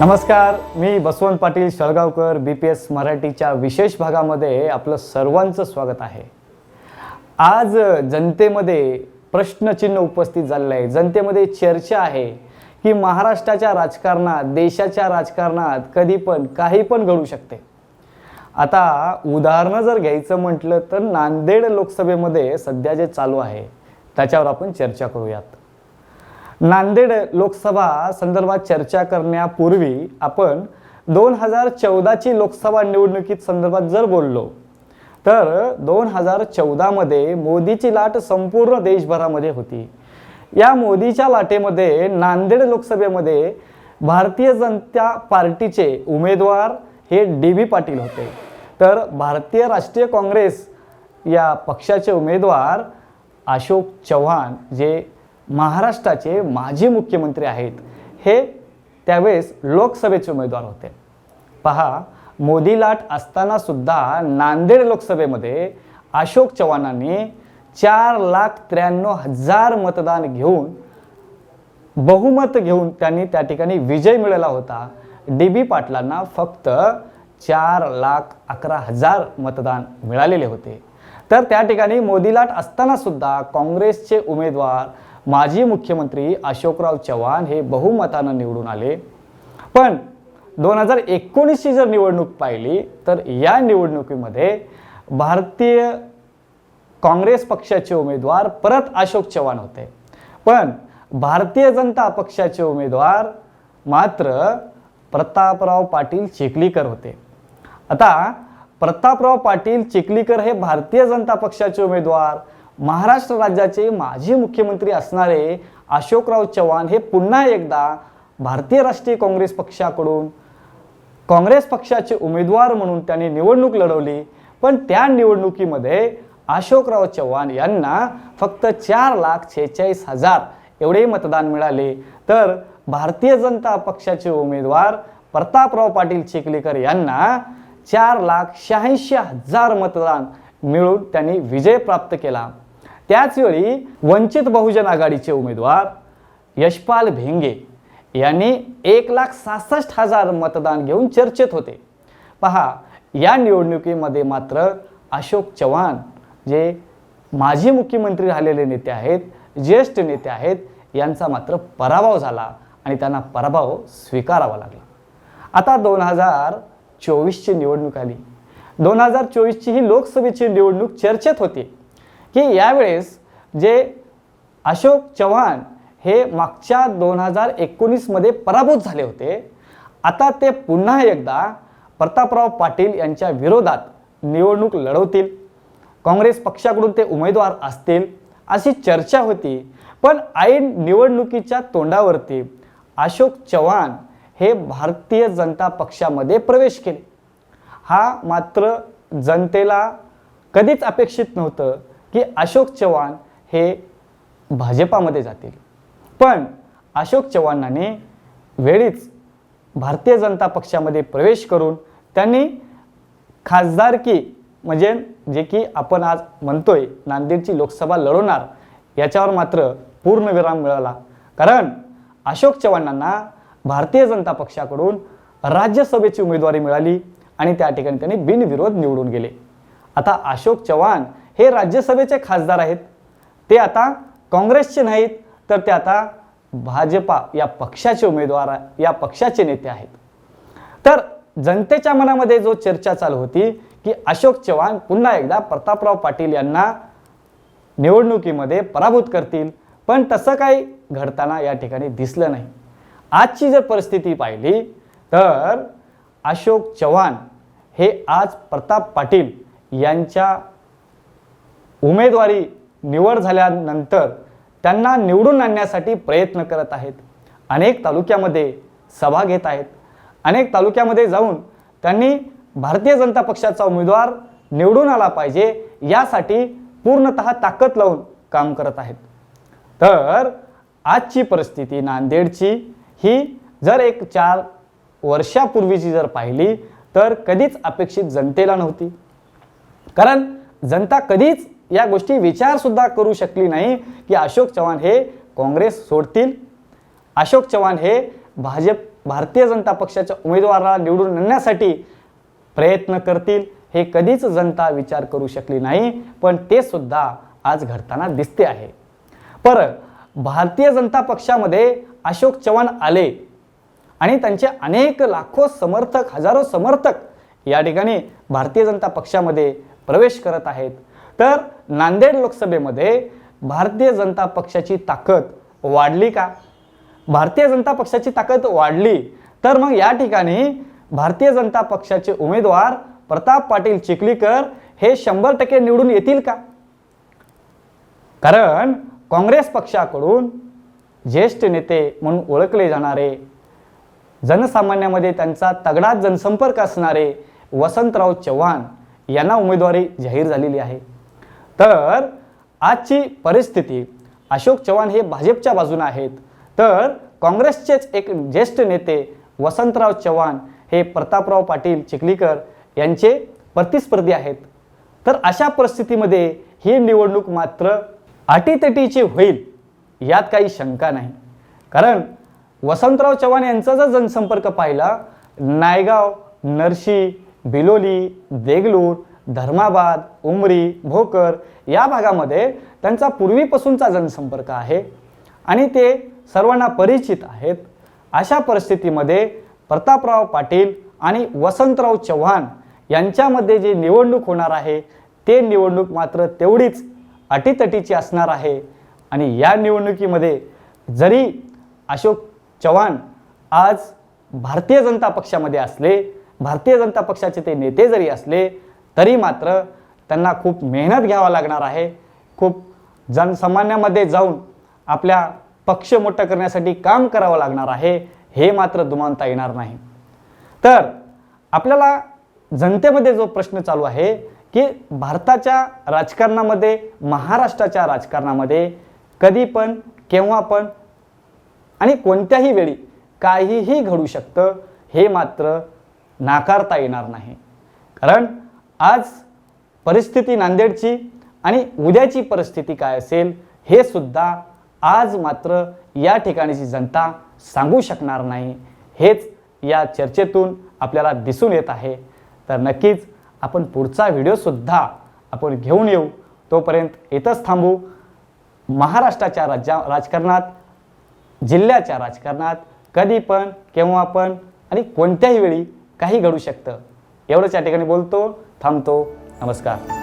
नमस्कार मी Basavant Patil Shalgaonkar B P S मराठीच्या विशेष भागामध्ये आपलं सर्वांचं स्वागत आहे. आज जनतेमध्ये प्रश्नचिन्ह उपस्थित झालेलं आहे. जनतेमध्ये चर्चा आहे की महाराष्ट्राच्या राजकारणात देशाच्या राजकारणात कधी पण काही पण घडू शकते. आता उदाहरणं जर घ्यायचं म्हटलं तर नांदेड लोकसभेमध्ये सध्या जे चालू आहे त्याच्यावर आपण चर्चा करूयात. नांदेड लोकसभा संदर्भात चर्चा करण्यापूर्वी आपण दोन हजार चौदाची लोकसभा निवडणुकीत संदर्भात जर बोललो तर दोन हजार चौदामध्ये मोदीची लाट संपूर्ण देशभरामध्ये होती. या मोदीच्या लाटेमध्ये नांदेड लोकसभेमध्ये भारतीय जनता पार्टीचे उमेदवार हे डी बी पाटील होते. तर भारतीय राष्ट्रीय काँग्रेस या पक्षाचे उमेदवार अशोक चव्हाण जे महाराष्ट्राचे माजी मुख्यमंत्री आहेत हे त्यावेळेस लोकसभेचे उमेदवार होते. पहा मोदी लाट असताना सुद्धा नांदेड लोकसभेमध्ये अशोक चव्हाणांनी चार लाख त्र्याण्णव हजार मतदान घेऊन बहुमत घेऊन त्यांनी त्या ठिकाणी विजय मिळवला होता. डी बी पाटलांना फक्त चार लाख अकरा हजार मतदान मिळालेले होते. तर त्या ठिकाणी मोदी लाट असताना सुद्धा काँग्रेसचे उमेदवार माजी मुख्यमंत्री अशोकराव चव्हाण हे बहुमतानं निवडून आले. पण दोन हजार एकोणीसची जर निवडणूक पाहिली तर या निवडणुकीमध्ये भारतीय काँग्रेस पक्षाचे उमेदवार परत अशोक चव्हाण होते. पण भारतीय जनता पक्षाचे उमेदवार मात्र प्रतापराव पाटील चिखलीकर होते. आता प्रतापराव पाटील चिखलीकर हे भारतीय जनता पक्षाचे उमेदवार महाराष्ट्र राज्याचे माजी मुख्यमंत्री असणारे अशोकराव चव्हाण हे पुन्हा एकदा भारतीय राष्ट्रीय काँग्रेस पक्षाकडून काँग्रेस पक्षाचे उमेदवार म्हणून त्यांनी निवडणूक लढवली. पण त्या निवडणुकीमध्ये अशोकराव चव्हाण यांना फक्त चार लाख छेचाळीस हजार एवढे मतदान मिळाले. तर भारतीय जनता पक्षाचे उमेदवार प्रतापराव पाटील चिखलीकर यांना चार लाख शहाऐंशी हजार मतदान मिळून त्यांनी विजय प्राप्त केला. त्याचवेळी वंचित बहुजन आघाडीचे उमेदवार यशपाल भेंगे यांनी एक लाख सहासष्ट हजार मतदान घेऊन चर्चेत होते. पहा या निवडणुकीमध्ये मात्र अशोक चव्हाण जे माजी मुख्यमंत्री राहिलेले नेते आहेत ज्येष्ठ नेते आहेत यांचा मात्र पराभव झाला आणि त्यांना पराभव स्वीकारावा लागला. आता दोन हजार चोवीसची निवडणूक आली. दोन हजार चोवीसची ही लोकसभेची निवडणूक चर्चेत होती. की यावेळेस जे अशोक चव्हाण हे मागच्या दोन हजार एकोणीसमध्ये पराभूत झाले होते आता ते पुन्हा एकदा प्रतापराव पाटील यांच्या विरोधात निवडणूक लढवतील. काँग्रेस पक्षाकडून ते उमेदवार असतील अशी चर्चा होती पण ऐन निवडणुकीच्या तोंडावरती अशोक चव्हाण हे भारतीय जनता पक्षामध्ये प्रवेश केले. हा मात्र जनतेला कधीच अपेक्षित नव्हतं. की अशोक चव्हाण हे भाजपामध्ये जातील. पण अशोक चव्हाणांनी वेळीच भारतीय जनता पक्षामध्ये प्रवेश करून त्यांनी खासदारकी म्हणजे जे की आपण आज म्हणतोय नांदेडची लोकसभा लढवणार याच्यावर मात्र पूर्णविराम मिळाला. कारण अशोक चव्हाणांना भारतीय जनता पक्षाकडून राज्यसभेची उमेदवारी मिळाली आणि त्या ठिकाणी त्यांनी बिनविरोध निवडून गेले. आता अशोक चव्हाण हे राज्यसभेचे खासदार आहेत. ते आता काँग्रेसचे नाहीत तर ते आता भाजपा या पक्षाचे उमेदवार या पक्षाचे नेते आहेत. तर जनतेच्या मनामध्ये जो चर्चा चालू होती की अशोक चव्हाण पुन्हा एकदा प्रतापराव पाटील यांना निवडणुकीमध्ये पराभूत करतील पण तसं काही घडताना या ठिकाणी दिसलं नाही. आजची जर परिस्थिती पाहिली तर अशोक चव्हाण हे आज प्रताप पाटील यांच्या उमेदवारी निवड झाल्यानंतर त्यांना निवडून आणण्यासाठी प्रयत्न करत आहेत. अनेक तालुक्यामध्ये सभा घेत आहेत. अनेक तालुक्यामध्ये जाऊन त्यांनी भारतीय जनता पक्षाचा उमेदवार निवडून आला पाहिजे यासाठी पूर्णतः ताकद लावून काम करत आहेत. तर आजची परिस्थिती नांदेडची ही जर एक चार वर्षापूर्वीची जर पाहिली तर कधीच अपेक्षित जनतेला नव्हती. कारण जनता कधीच या गोष्टी विचारसुद्धा करू शकली नाही की अशोक चव्हाण हे काँग्रेस सोडतील. अशोक चव्हाण हे भाजप भारतीय जनता पक्षाच्या उमेदवाराला निवडून आणण्यासाठी प्रयत्न करतील हे कधीच जनता विचार करू शकली नाही पण ते सुद्धा आज घडताना दिसते आहे. पर भारतीय जनता पक्षामध्ये अशोक चव्हाण आले आणि त्यांचे अनेक लाखो समर्थक हजारो समर्थक या ठिकाणी भारतीय जनता पक्षामध्ये प्रवेश करत आहेत. तर नांदेड लोकसभेमध्ये भारतीय जनता पक्षाची ताकद वाढली का? भारतीय जनता पक्षाची ताकद वाढली तर मग या ठिकाणी भारतीय जनता पक्षाचे उमेदवार प्रताप पाटील चिखलीकर हे शंभर टक्के निवडून येतील का? कारण काँग्रेस पक्षाकडून ज्येष्ठ नेते म्हणून ओळखले जाणारे जनसामान्यामध्ये त्यांचा तगडा जनसंपर्क असणारे वसंतराव चव्हाण यांना उमेदवारी जाहीर झालेली आहे. तर आजची परिस्थिती अशोक चव्हाण हे भाजपच्या बाजूने आहेत. तर काँग्रेसचेच एक ज्येष्ठ नेते वसंतराव चव्हाण हे प्रतापराव पाटील चिखलीकर यांचे प्रतिस्पर्धी आहेत. तर अशा परिस्थितीमध्ये ही निवडणूक मात्र अटीतटीची होईल यात काही शंका नाही. कारण वसंतराव चव्हाण यांचा जर जनसंपर्क पाहिला नायगाव नरशी बिलोली देगलूर धर्माबाद उमरी भोकर या भागामध्ये त्यांचा पूर्वीपासूनचा जनसंपर्क आहे आणि ते सर्वांना परिचित आहेत. अशा परिस्थितीमध्ये प्रतापराव पाटील आणि वसंतराव चव्हाण यांच्यामध्ये जी निवडणूक होणार आहे ते निवडणूक मात्र तेवढीच अटीतटीची असणार आहे. आणि या निवडणुकीमध्ये जरी अशोक चव्हाण आज भारतीय जनता पक्षामध्ये असले भारतीय जनता पक्षाचे ते नेते जरी असले तरी मात्र त्यांना खूप मेहनत घ्यावा लागणार आहे. खूप जनसामान्यामध्ये जाऊन आपल्या पक्ष मोठं करण्यासाठी काम करावं लागणार आहे हे मात्र दुमानता येणार नाही. तर आपल्याला जनतेमध्ये जो प्रश्न चालू आहे की भारताच्या राजकारणामध्ये महाराष्ट्राच्या राजकारणामध्ये कधी पण केव्हा पण आणि कोणत्याही वेळी काहीही घडू शकतं हे मात्र नाकारता येणार नाही. कारण आज परिस्थिती नांदेडची आणि उद्याची परिस्थिती काय असेल हे सुद्धा आज मात्र या ठिकाणीची जनता सांगू शकणार नाही. हेच या चर्चेतून आपल्याला दिसून येत आहे. तर नक्कीच आपण पुढचा व्हिडिओसुद्धा आपण घेऊन येऊ. तोपर्यंत इथंच थांबू. महाराष्ट्राच्या राज्या राजकारणात जिल्ह्याच्या राजकारणात कधी पण केव्हा पण आणि कोणत्याही वेळी काही घडू शकतं. एवढंच या ठिकाणी बोलतो. थांबतो. नमस्कार.